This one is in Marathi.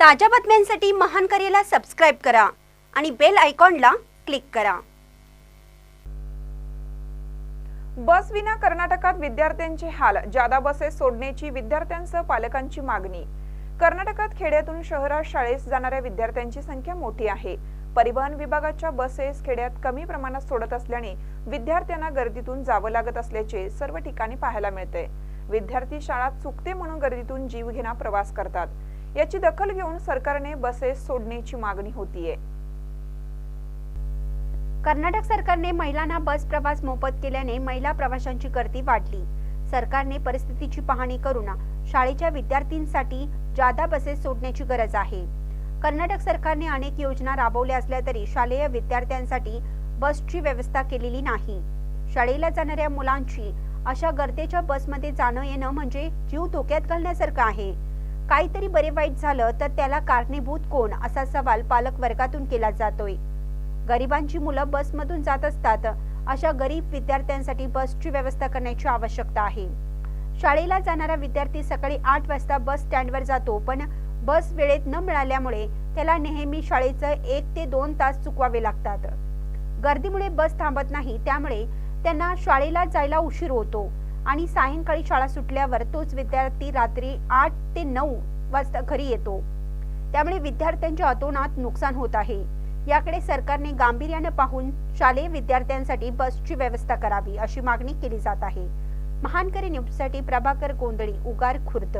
ताज्या बातम्यांसाठी महान करेला सबस्क्राईब करा आणि बेल आयकॉनला क्लिक करा. बस विना कर्नाटकात विद्यार्थ्यांचे हाल जादा बसेस सोडण्याची विद्यार्थ्यांसह पालकांची मागणी. कर्नाटकात खेड्यातून शहरात शाळेस जाणाऱ्या विद्यार्थ्यांची संख्या मोठी आहे. परिवहन विभागाच्या बसेस खेड्यात कमी प्रमाणात सोडत असल्याने विद्यार्थ्यांना गर्दीतून जावं लागत असल्याचे सर्व ठिकाणी पाहायला मिळते. विद्यार्थी शाळा चुकते म्हणून गर्दीतून जीव घेणा प्रवास करतात. याची दखल घेऊन सरकारने बसेस सोडण्याची मागणी होतीये. कर्नाटक सरकारने महिलांना बस प्रवास मोफत केल्याने महिला प्रवाशांची गर्दी वाढली. सरकारने परिस्थितीची पाहणी करून शाळेच्या विद्यार्थ्यांसाठी जादा बसेस सोडण्याची गरज आहे. कर्नाटक सरकारने अनेक योजना राबवल्या असल्या तरी शालेय विद्यार्थ्यांसाठी बसची व्यवस्था केलेली नाही. शाळेला जाणाऱ्या मुलांची अशा गर्दीच्या बसमध्ये जाणं येणं म्हणजे जीव धोक्यात घालण्यासारखं आहे. काहीतरी बरे वाईट झालं तर त्याला कारणीभूत कोण असा सवाल पालक वर्गातून केला जातोय. गरिबांची मुलं बसमधून जात असतात अशा गरीब विद्यार्थ्यांसाठी बसची व्यवस्था करण्याची आवश्यकता आहे. शाळेला जाणारा विद्यार्थी सकाळी आठ वाजता बस स्टँडवर जातो पण बस वेळेत न मिळाल्यामुळे त्याला नेहमी शाळेचं एक ते दोन तास चुकवावे लागतात. गर्दीमुळे बस थांबत नाही त्यामुळे त्यांना शाळेला जायला उशीर होतो. आणि सायंकाळी शाळा सुटल्यावर तोच विद्यार्थी रात्री आठ ते नऊ वाजता घरी येतो. त्यामुळे विद्यार्थ्यांच्या अतोनात नुकसान होत आहे. याकडे सरकारने गांभीर्यानं पाहून शालेय विद्यार्थ्यांसाठी बसची व्यवस्था करावी अशी मागणी केली जात आहे. महानकरी न्यूजसाठी प्रभाकर गोंधळी उगार खुर्द.